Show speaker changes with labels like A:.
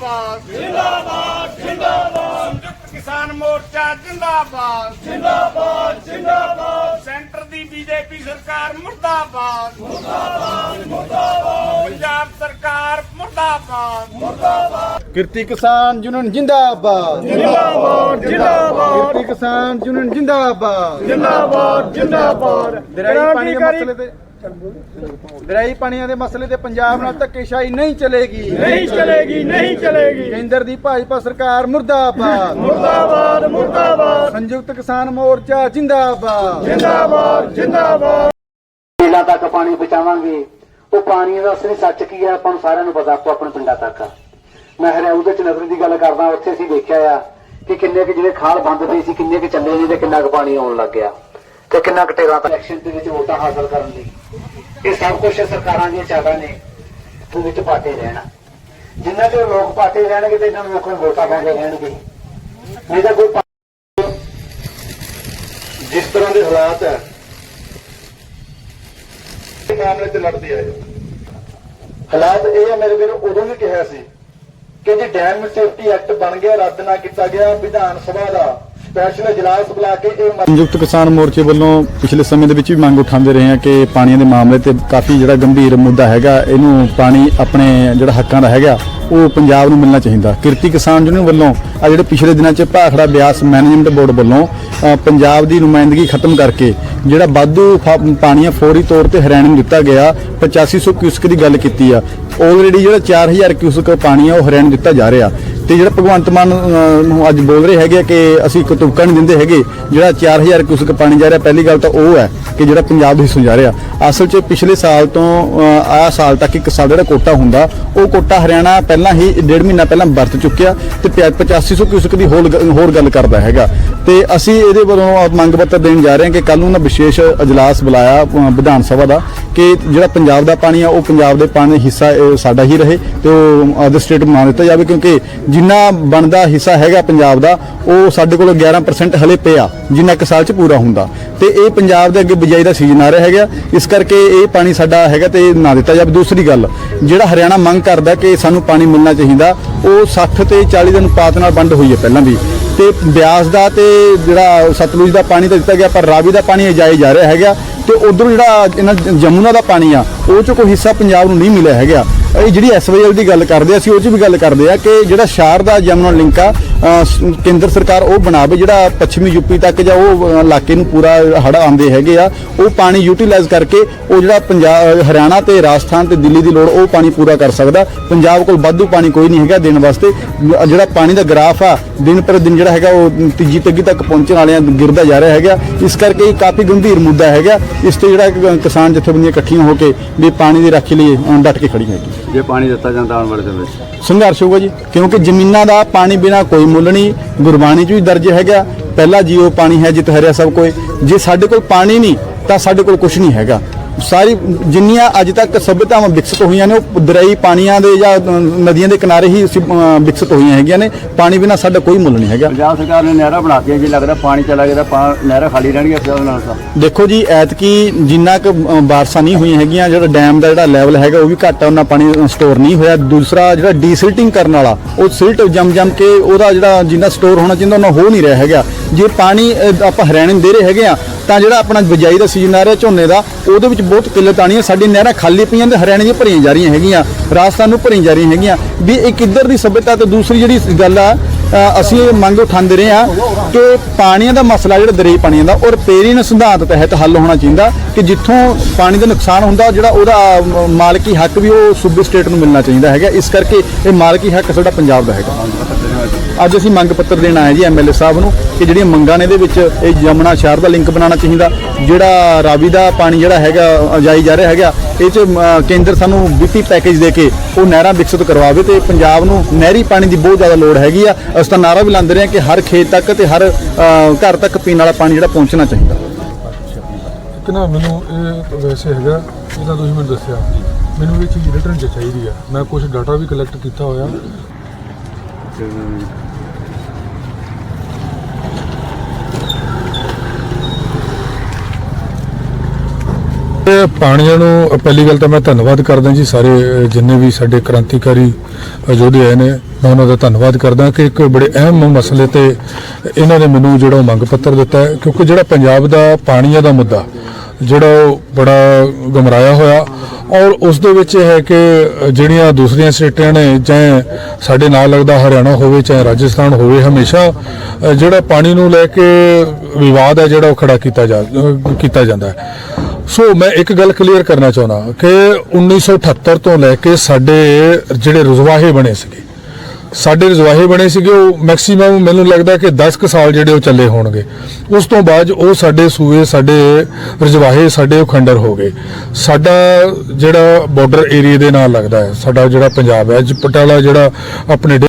A: ਜਿੰਦਾਬਾਦ। ਜਿੰਦਾਬਾਦ ਜਿੰਦਾਬਾਦ। ਸੰਯੁਕਤ ਕਿਸਾਨ ਮੋਰਚਾ ਜਿੰਦਾਬਾਦ। ਜਿੰਦਾਬਾਦ ਜਿੰਦਾਬਾਦ। ਸੈਂਟਰ ਦੀ ਬੀਜੇਪੀ ਸਰਕਾਰ ਮੁਰਦਾਬਾਦ। ਮੁਰਦਾਬਾਦ ਮੁਰਦਾਬਾਦ। ਪੰਜਾਬ ਸਰਕਾਰ ਮੁਰਦਾਬਾਦ।
B: ਕਿਰਤੀ ਕਿਸਾਨ ਯੂਨੀਅਨ ਜਿੰਦਾਬਾਦ। ਜਿੰਦਾਬਾਦ ਜਿੰਦਾਬਾਦ। ਕਿਰਤੀ ਕਿਸਾਨ ਯੂਨੀਅਨ ਜਿੰਦਾਬਾਦ।
A: ਜਿੰਦਾਬਾਦ ਜਿੰਦਾਬਾਦ।
B: ਦਰਿਆਈ ਪਾਣੀ ਦੇ ਮਸਲੇ ਤੇ ਦਰਿਆਈ ਪਾਣੀਆਂ ਦੇ ਮਸਲੇ ਤੇ ਪੰਜਾਬ ਨਾਲ ਧੱਕੇਸ਼ਾਹੀ ਨਹੀਂ ਚਲੇਗੀ।
A: ਨਹੀਂ ਚਲੇਗੀ ਨਹੀਂ ਚਲੇਗੀ।
B: ਕੇਂਦਰ ਦੀ ਭਾਜਪਾ ਸਰਕਾਰ ਮੁਰਦਾਬਾਦ।
A: ਮੁਰਦਾਬਾਦ ਮੁਰਦਾਬਾਦ।
B: ਸੰਯੁਕਤ ਕਿਸਾਨ ਮੋਰਚਾ ਜਿੰਦਾਬਾਦ।
A: ਜਿੰਦਾਬਾਦ ਜਿੰਦਾਬਾਦ।
C: ਪਿੰਡਾਂ ਤੱਕ ਪਾਣੀ ਪਹੁੰਚਾਵਾਂਗੇ। ਉਹ ਪਾਣੀ ਦਾ ਅਸਲੀ ਸੱਚ ਕੀ ਹੈ ਆਪਾਂ ਨੂੰ ਸਾਰਿਆਂ ਨੂੰ ਪਤਾ ਆਪੋ ਆਪਣੇ ਪਿੰਡਾਂ ਤੱਕ। ਮੈਂ ਹਰਿਆਊ ਦੇ ਚਨਗਰੀ ਦੀ ਗੱਲ ਕਰਦਾ ਉੱਥੇ ਅਸੀਂ ਦੇਖਿਆ ਆ ਕਿ ਕਿੰਨੇ ਕੁ ਜਿਹੜੇ ਖਾਲ ਬੰਦ ਪਏ ਸੀ ਕਿੰਨੇ ਕੁ ਚੱਲੇ ਨੇ ਤੇ ਕਿੰਨਾ ਕੁ ਪਾਣੀ ਆਉਣ ਲੱਗ ਗਿਆ। ਤੇ ਕਿੰਨਾ ਕੁ ਟੇਰਾ ਤੱਕ ਦੇ ਵਿੱਚ ਵੋਟਾਂ ਹਾਸਲ ਕਰਨ ਲਈ। ਇਹ ਸਭ ਕੁਝ ਸਰਕਾਰਾਂ ਦੀਆਂ ਚਾਹਾਂ ਨੇ ਉਹ ਵਿੱਚ ਪਾਟੇ ਰਹਿਣਾ। ਜਿੰਨਾ ਚਿਰ ਲੋਕ ਪਾਟੇ ਰਹਿਣਗੇ ਤੇ ਇਹਨਾਂ ਨੂੰ ਲੋਕਾਂ ਨੂੰ ਵੋਟਾਂ ਪਾਉਂਦੇ ਰਹਿਣਗੇ। ਨਹੀਂ ਤਾਂ ਕੋਈ
D: ਜਿਸ ਤਰ੍ਹਾਂ ਦੇ ਹਾਲਾਤ ਹੈ ਇਸ ਮਾਮਲੇ ਤੇ ਲੜਦੇ ਆਏ ਹਾਲਾਤ ਇਹ ਹੈ, ਮੇਰੇ ਵੀਰ, ਉਦੋਂ ਵੀ ਕਿਹਾ ਸੀ ਕਿ ਜੇ ਡੈਮ ਸੇਫਟੀ ਐਕਟ ਬਣ ਗਿਆ, ਰੱਦ ਨਾ ਕੀਤਾ ਗਿਆ, ਵਿਧਾਨ ਸਭਾ ਦਾ ਸਪੈਸ਼ਲ ਇਜਲਾਸ ਬੁਲਾ ਕੇ ਇਹ
B: ਸੰਯੁਕਤ ਕਿਸਾਨ ਮੋਰਚੇ ਵੱਲੋਂ ਪਿਛਲੇ ਸਮੇਂ ਦੇ ਵਿੱਚ ਵੀ ਮੰਗ ਉਠਾਉਂਦੇ ਰਹੇ ਹਾਂ ਕਿ ਪਾਣੀਆਂ ਦੇ ਮਾਮਲੇ ਤੇ ਕਾਫੀ ਜਿਹੜਾ ਗੰਭੀਰ ਮੁੱਦਾ ਹੈਗਾ ਇਹਨੂੰ ਪਾਣੀ ਆਪਣੇ ਜਿਹੜਾ ਹੱਕਾਂ ਦਾ ਹੈਗਾ ਉਹ ਪੰਜਾਬ ਨੂੰ ਮਿਲਣਾ ਚਾਹੀਦਾ। ਕਿਰਤੀ ਕਿਸਾਨ ਯੂਨੀਅਨ ਵੱਲੋਂ ਆ ਜਿਹੜੇ ਪਿਛਲੇ ਦਿਨਾਂ 'ਚ ਭਾਖੜਾ ਬਿਆਸ ਮੈਨੇਜਮੈਂਟ ਬੋਰਡ ਵੱਲੋਂ ਅ, ਪੰਜਾਬ ਦੀ ਨੁਮਾਇੰਦਗੀ ਖਤਮ ਕਰਕੇ ਜਿਹੜਾ ਵਾਧੂ ਫ- ਪਾਣੀਆਂ ਫੌਰੀ ਤੌਰ ਤੇ ਹਰਿਆਣੇ ਨੂੰ ਦਿੱਤਾ ਗਿਆ 8500 ਕਿਊਸਕ ਦੀ ਗੱਲ ਕੀਤੀ ਆ। ਆਲਰੇਡੀ ਜਿਹੜਾ 4000 ਕਿਊਸਕ ਪਾਣੀ ਆ ਉਹ ਹਰਿਆਣੇ ਨੂੰ ਦਿੱਤਾ ਜਾ ਰਿਹਾ। ਤੇ ਜਿਹੜਾ ਭਗਵੰਤ ਮਾਨ ਅ, ਨੂੰ ਅੱਜ ਬੋਲ ਰਹੇ ਹੈਗੇ ਆ ਕਿ ਅਸੀਂ ਇੱਕ ਤੁਪਕਾ ਨਹੀਂ ਦਿੰਦੇ ਹੈਗੇ ਜਿਹੜਾ 4000 ਕਿਊਸਕ ਪਾਣੀ ਜਾ ਰਿਹਾ ਪਹਿਲੀ ਗੱਲ ਤਾਂ ਉਹ ਹੈ ਕਿ ਜਿਹੜਾ ਪੰਜਾਬ ਦੇ ਹਿੱਸੋਂ ਜਾ ਰਿਹਾ। ਅਸਲ 'ਚ ਪਿਛਲੇ ਸਾਲ ਤੋਂ ਅ, ਆਹ ਸਾਲ ਤੱਕ ਇੱਕ ਸਾਲ ਜਿਹੜਾ ਕੋਟਾ ਹੁੰਦਾ ਉਹ ਕੋਟਾ ਹਰਿਆਣਾ ਪਹਿਲਾਂ ਹੀ ਡੇਢ ਮਹੀਨਾ ਪਹਿਲਾਂ ਵਰਤ ਚੁੱਕਿਆ ਤੇ ਪਿਆ- 8500 ਕਿਊਸਕ ਦੀ ਹੋਰ ਗ- ਹੋਰ ਗੱਲ ਕਰਦਾ ਹੈਗਾ। ਤੇ ਅਸੀਂ ਇਹਦੇ ਵੱਲੋਂ ਮੰਗ ਪੱਤਰ ਦੇਣ ਜਾ ਰਹੇ ਹਾਂ ਕਿ ਕੱਲ ਨੂੰ ਨਾ ਵਿਸ਼ੇਸ਼ ਅਜਲਾਸ ਬੁਲਾਇਆ ਅ, ਵਿਧਾਨ ਸਭਾ ਦਾ ਕਿ ਜਿਹੜਾ ਪੰਜਾਬ ਦਾ ਪਾਣੀ ਆ ਉਹ ਪੰਜਾਬ ਦੇ ਪਾਣੀ ਦਾ ਹਿੱਸਾ ਇਹ ਸਾਡਾ ਹੀ ਰਹੇ ਤੇ ਉਹ ਅਦਰ ਸਟੇਟ ਬਣਾ ਦਿੱਤਾ ਜਾਵੇ ਕਿਉਂਕਿ ਜਿੰਨਾ ਬਣਦਾ ਹਿੱਸਾ ਹੈਗਾ ਪੰਜਾਬ ਦਾ, ਉਹ ਸਾਡੇ ਕੋਲ 11% ਹਲੇ ਪਿਆ, ਜਿੰਨਾ ਇੱਕ ਸਾਲ ਚ ਪੂਰਾ ਹੁੰਦਾ। ਤੇ ਇਹ ਪੰਜਾਬ ਦੇ ਅੱਗੇ ਬਿਜਾਈ ਦਾ ਸੀਜ਼ਨ ਆ ਰਿਹਾ ਹੈਗਾ। ਇਸ ਕਰਕੇ ਇਹ ਪਾਣੀ ਸਾਡਾ ਹੈਗਾ ਤੇ ਨਾ ਦਿੱਤਾ ਜਾਵੇ। ਦੂਸਰੀ ਗੱਲ, ਜਿਹੜਾ ਹਰਿਆਣਾ ਮੰਗ ਕਰਦਾ ਕਿ ਸਾਨੂੰ ਪਾਣੀ ਮਿਲਣਾ ਚਾਹੀਦਾ, ਉਹ 60 ਤੇ 40 ਦਿਨ ਅਨੁਪਾਤ ਨਾਲ ਵੰਡ ਹੋਈ ਹੈ ਪਹਿਲਾਂ ਵੀ। ਤੇ ਬਿਆਸ ਦਾ ਤੇ ਜਿਹੜਾ ਸਤਲੁਜ ਦਾ ਪਾਣੀ ਤਾਂ ਦਿੱਤਾ ਗਿਆ, ਪਰ ਰਾਵੀ ਦਾ ਪਾਣੀ ਅਜਾਈ ਜਾ ਰਿਹਾ ਹੈਗਾ। ਤੇ ਉਧਰ ਜਿਹੜਾ ਇਹਨਾਂ ਜਮੁਨਾ ਦਾ ਪਾਣੀ ਆ ਉਹ ਚ ਕੋਈ ਹਿੱਸਾ ਪੰਜਾਬ ਨੂੰ ਨਹੀਂ ਮਿਲਿਆ ਹੈਗਾ। ਇਹ ਜਿਹੜੀ ਐਸਵਾਈਐਲ ਦੀ ਗੱਲ ਕਰਦੇ ਆ, ਅਸੀਂ ਉਹ ਚ ਵੀ ਗੱਲ ਕਰਦੇ ਆ ਕਿ ਜਿਹੜਾ ਸ਼ਾਰਦਾ ਜਮਨਾ ਲਿੰਕ ਆ ਕੇਂਦਰ ਸਰਕਾਰ ਉਹ ਬਣਾਵੇ, ਜਿਹੜਾ ਪੱਛਮੀ ਯੂਪੀ ਤੱਕ ਜਾਂ ਉਹ ਇਲਾਕੇ ਨੂੰ ਪੂਰਾ ਹੜ ਆਉਂਦੇ ਹੈਗੇ ਆ, ਉਹ ਪਾਣੀ ਯੂਟਿਲਾਈਜ਼ ਕਰਕੇ ਉਹ ਜਿਹੜਾ ਪੰਜਾਬ ਹਰਿਆਣਾ ਤੇ ਰਾਜਸਥਾਨ ਤੇ ਦਿੱਲੀ ਦੀ ਲੋੜ, ਉਹ ਪਾਣੀ ਪੂਰਾ ਕਰ ਸਕਦਾ। ਪੰਜਾਬ ਕੋਲ ਵਾਧੂ ਪਾਣੀ ਕੋਈ ਨਹੀਂ ਹੈਗਾ ਦੇਣ ਵਾਸਤੇ। ਜਿਹੜਾ ਪਾਣੀ ਦਾ ਗ੍ਰਾਫ ਆ, ਦਿਨ ਪਰ ਦਿਨ ਜਿਹੜਾ ਹੈਗਾ ਉਹ ਤੀਜੀ ਤੱਗੀ ਤੱਕ ਪਹੁੰਚਣ ਵਾਲਿਆਂ ਗਿਰਦਾ ਜਾ ਰਿਹਾ ਹੈਗਾ। ਇਸ ਕਰਕੇ ਇਹ ਕਾਫੀ ਗੰਭੀਰ ਮੁੱਦਾ ਹੈਗਾ। ਇਸ ਤੇ ਜਿਹੜਾ ਕਿਸਾਨ ਜਥੇਬੰਦੀਆਂ ਇਕੱਠੀਆਂ ਹੋ ਕੇ ਵੀ ਪਾਣੀ ਦੀ ਰਾਖੀ ਲਈ ਅ, ਡਟ ਕੇ ਖੜੀਆਂ ਹੈਗੀਆਂ
E: ਜੇ ਪਾਣੀ ਦਿੱਤਾ ਜਾਂਦਾ ਆਉਣ ਵਾਲੇ ਦਿਨ ਵਿੱਚ
B: ਸੰਘਰਸ਼ ਹੋਊਗਾ ਜੀ ਕਿਉਂਕਿ ਜ਼ਮੀਨਾਂ ਦਾ ਪਾਣੀ ਬਿਨਾ ਕੋਈ ਮੁੱਲ ਨਹੀਂ ਗੁਰਬਾਣੀ 'ਚ ਵੀ ਦਰਜ ਹੈਗਾ ਪਹਿਲਾ ਜੀਓ ਪਾਣੀ ਹੈ ਜਿਤ ਹਰਿਆ ਸਭ ਕੋਈ ਜੇ ਸਾਡੇ ਕੋਲ ਪਾਣੀ ਨਹੀਂ ਤਾਂ ਸਾਡੇ ਕੋਲ ਕੁਝ ਨਹੀਂ ਹੈਗਾ। ਸਾਰੀ ਜਿੰਨੀਆਂ ਅੱਜ ਤੱਕ ਸਭਿਅਤਾਵਾਂ ਵਿਕਸਿਤ ਹੋਈਆਂ ਨੇ ਉਹ ਦਰਿਆਈ ਪਾਣੀਆਂ ਦੇ ਜਾਂ ਨਦੀਆਂ ਦੇ ਕਿਨਾਰੇ ਹੀ ਸੀ- ਅ, ਵਿਕਸਿਤ ਹੋਈਆਂ ਹੈਗੀਆਂ ਨੇ। ਪਾਣੀ ਬਿਨਾ ਸਾਡਾ ਕੋਈ ਮੁੱਲ ਨਹੀਂ ਹੈਗਾ।
E: ਪੰਜਾਬ ਸਰਕਾਰ ਨੇ ਨਹਿਰਾਂ ਬਣਾਤੀਆਂ ਜੀ ਲੱਗਦਾ ਪਾਣੀ ਚਲਾ ਗਿਆ ਤਾਂ ਨਹਿਰਾਂ ਖਾਲੀ ਰਹਿਣਗੀਆਂ ਫਿਰ ਨਾਲ ਤਾਂ।
B: ਦੇਖੋ ਜੀ ਐਤਕੀ ਜਿੰਨਾ ਕੁ ਬਾਰਿਸ਼ਾਂ ਨਹੀਂ ਹੋਈਆਂ ਹੈਗੀਆਂ ਜਿਹੜਾ ਡੈਮ ਦਾ ਜਿਹੜਾ ਲੈਵਲ ਹੈਗਾ ਉਹ ਵੀ ਘੱਟ ਆ ਉਹਨਾਂ ਪਾਣੀ ਸਟੋਰ ਨਹੀਂ ਹੋਇਆ। ਦੂਸਰਾ ਜਿਹੜਾ ਡੀਸਿਲਟਿੰਗ ਕਰਨ ਵਾਲਾ ਉਹ ਸਿਲਟ ਜੰਮ ਜੰਮ ਕੇ ਉਹਦਾ ਜਿਹੜਾ ਜਿੰਨਾ ਸਟੋਰ ਹੋਣਾ ਚਾਹੀਦਾ ਉਹਨਾਂ ਹੋ ਨਹੀਂ ਰਿਹਾ ਹੈਗਾ। ਜੇ ਪਾਣੀ ਆਪਾਂ ਹਰਿਆਣੇ ਦੇ ਰਹੇ ਹੈਗੇ ਆ ਤਾਂ ਜਿਹੜਾ ਆਪਣਾ ਬਿਜਾਈ ਦਾ ਸੀਜ਼ਨ ਆ ਰਿਹਾ ਝੋਨੇ ਦਾ, ਉਹਦੇ ਵਿੱਚ ਬਹੁਤ ਕਿੱਲਤ ਆਣੀ ਹੈ ਸਾਡੀ ਨਹਿਰਾਂ ਖਾਲੀ ਪਈਆਂ ਤੇ ਹਰਿਆਣੇ ਦੀਆਂ ਭਰੀਆਂ ਜਾ ਰਹੀਆਂ ਹੈਗੀਆਂ, ਰਾਜਸਥਾਨ ਨੂੰ ਭਰੀਆਂ ਜਾ ਰਹੀਆਂ ਹੈਗੀਆਂ। ਵੀ ਇਹ ਕਿੱਧਰ ਦੀ ਸਭਿਅਤਾ ਤੇ ਦੂਸਰੀ ਜਿਹੜੀ ਗੱਲ ਆ ਅਸੀਂ ਇਹ ਮੰਗ ਉਠਾਉਂਦੇ ਰਹੇ ਆ ਕਿ ਪਾਣੀਆਂ ਦਾ ਮਸਲਾ ਜਿਹੜਾ ਦਰਿਆਈ ਪਾਣੀਆਂ ਦਾ, ਔਰ ਪੇਰੀਨ ਸਿਧਾਂਤ ਤਹਿਤ ਹੱਲ ਹੋਣਾ ਚਾਹੀਦਾ ਕਿ ਜਿੱਥੋਂ ਪਾਣੀ ਦਾ ਨੁਕਸਾਨ ਹੁੰਦਾ, ਜਿਹੜਾ ਉਹਦਾ ਮਾਲਕੀ ਹੱਕ ਵੀ ਉਹ ਸੂਬੇ, ਸਟੇਟ ਨੂੰ ਮਿਲਣਾ ਚਾਹੀਦਾ ਹੈਗਾ। ਇਸ ਕਰਕੇ ਇਹ ਮਾਲਕੀ ਹੱਕ ਸਾਡਾ ਪੰਜਾਬ ਦਾ ਹੈਗਾ। ਅੱਜ ਅਸੀਂ ਮੰਗ ਪੱਤਰ ਦੇਣ ਆਏ ਜੀ ਐਮਐਲਏ ਸਾਹਿਬ ਨੂੰ। ਕਿ ਜਿਹੜੀਆਂ ਮੰਗਾਂ ਨੇ ਇਹਦੇ ਵਿੱਚ ਇਹ ਯਮੁਨਾ ਸ਼ਹਿਰ ਦਾ ਲਿੰਕ ਬਣਾਉਣਾ ਚਾਹੀਦਾ ਜਿਹੜਾ ਰਾਵੀ ਦਾ ਪਾਣੀ ਜਿਹੜਾ ਹੈਗਾ ਅਜਾਈ ਜਾ ਰਿਹਾ ਹੈਗਾ ਇਹ ਚ ਕੇਂਦਰ ਸਾਨੂੰ ਵਿੱਤੀ ਪੈਕੇਜ ਦੇ ਕੇ ਉਹ ਨਹਿਰਾਂ ਵਿਕਸਿਤ ਕਰਵਾਵੇ ਤੇ ਪੰਜਾਬ ਨੂੰ ਨਹਿਰੀ ਪਾਣੀ ਦੀ ਬਹੁਤ ਜ਼ਿਆਦਾ ਲੋੜ ਹੈਗੀ ਆ। ਅਸੀਂ ਤਾਂ ਨਾਰਾ ਵੀ ਲਾਉਂਦੇ ਰਹੇ ਹਾਂ ਕਿ ਹਰ ਖੇਤ ਤੱਕ ਤੇ ਹਰ ਘਰ ਤੱਕ ਪੀਣ ਵਾਲਾ ਪਾਣੀ ਜਿਹੜਾ ਪਹੁੰਚਣਾ ਚਾਹੀਦਾ।
F: ਕਿ ਨਾ ਮੈਨੂੰ ਇਹ ਵੈਸੇ ਹੈਗਾ ਜਿਹਦਾ ਤੁਸੀਂ ਮੈਨੂੰ ਦੱਸਿਆ। ਮੈਨੂੰ ਇਹ ਚੀਜ਼ ਰਿਟਰਨ ਚ ਚਾਹੀਦੀ ਆ। ਮੈਂ ਕੁਝ ਡਾਟਾ ਵੀ ਕਲੈਕਟ ਕੀਤਾ ਹੋਇਆ। ਇਹ ਪਾਣੀਆਂ ਨੂੰ ਪਹਿਲੀ ਗੱਲ ਤਾਂ ਮੈਂ ਧੰਨਵਾਦ ਕਰਦਾ ਜੀ ਸਾਰੇ ਜਿੰਨੇ ਵੀ ਸਾਡੇ ਕ੍ਰਾਂਤੀਕਾਰੀ ਅਹ, ਯੋਧੇ ਆਏ ਨੇ ਮੈਂ ਉਹਨਾਂ ਦਾ ਧੰਨਵਾਦ ਕਰਦਾ ਕਿ ਇੱਕ ਬੜੇ ਅਹਿਮ ਮਸਲੇ ਤੇ ਇਹਨਾਂ ਨੇ ਮੈਨੂੰ ਜਿਹੜਾ ਉਹ ਮੰਗ ਪੱਤਰ ਦਿੱਤਾ ਕਿਉਂਕਿ ਜਿਹੜਾ ਪੰਜਾਬ ਦਾ ਪਾਣੀਆਂ ਦਾ ਮੁੱਦਾ ਜਿਹੜਾ ਉਹ ਬੜਾ ਗਮਰਾਇਆ ਹੋਇਆ ਔਰ ਉਸ ਦੇ ਵਿੱਚ ਇਹ ਹੈ ਕਿ ਜਿਹੜੀਆਂ ਦੂਸਰੀਆਂ ਸਟੇਟਾਂ ਨੇ ਚਾਹੇ ਸਾਡੇ ਨਾਲ ਲੱਗਦਾ ਹਰਿਆਣਾ ਹੋਵੇ ਚਾਹੇ ਰਾਜਸਥਾਨ ਹੋਵੇ ਹਮੇਸ਼ਾ ਜਿਹੜਾ ਪਾਣੀ ਨੂੰ ਲੈ ਕੇ ਵਿਵਾਦ ਹੈ ਜਿਹੜਾ ਉਹ ਖੜਾ ਕੀਤਾ ਜਾ ਕੀਤਾ ਜਾਂਦਾ ਹੈ। ਸੋ ਮੈਂ ਇੱਕ ਗੱਲ ਕਲੀਅਰ ਕਰਨਾ ਚਾਹੁੰਦਾ ਕਿ 1978 ਤੋਂ ਲੈ ਕੇ ਸਾਡੇ ਜਿਹੜੇ ਰਜ਼ਵਾਹੇ ਬਣੇ ਸੀਗੇ, ਸਾਡੇ ਰਜ਼ਵਾਹੇ ਬਣੇ ਸੀਗੇ, ਉਹ ਮੈਕਸਿਮਮ ਮੈਨੂੰ ਲੱਗਦਾ ਕਿ 10 ਕੁ ਸਾਲ ਜਿਹੜੇ ਉਹ ਚੱਲੇ ਹੋਣਗੇ। ਉਸ ਤੋਂ ਬਾਅਦ ਉਹ ਸਾਡੇ ਸੂਏ, ਸਾਡੇ ਰਜ਼ਵਾਹੇ, ਸਾਡੇ ਉਹ ਖੰਡਰ ਹੋ ਗਏ। ਸਾਡਾ ਜਿਹੜਾ ਬਾਰਡਰ ਏਰੀਆ ਦੇ ਨਾਲ ਲੱਗਦਾ ਹੈ, ਸਾਡਾ ਜਿਹੜਾ ਪੰਜਾਬ ਹੈ ਜ- ਪਟਿਆਲਾ ਜਿਹੜਾ ਆਪਣੇ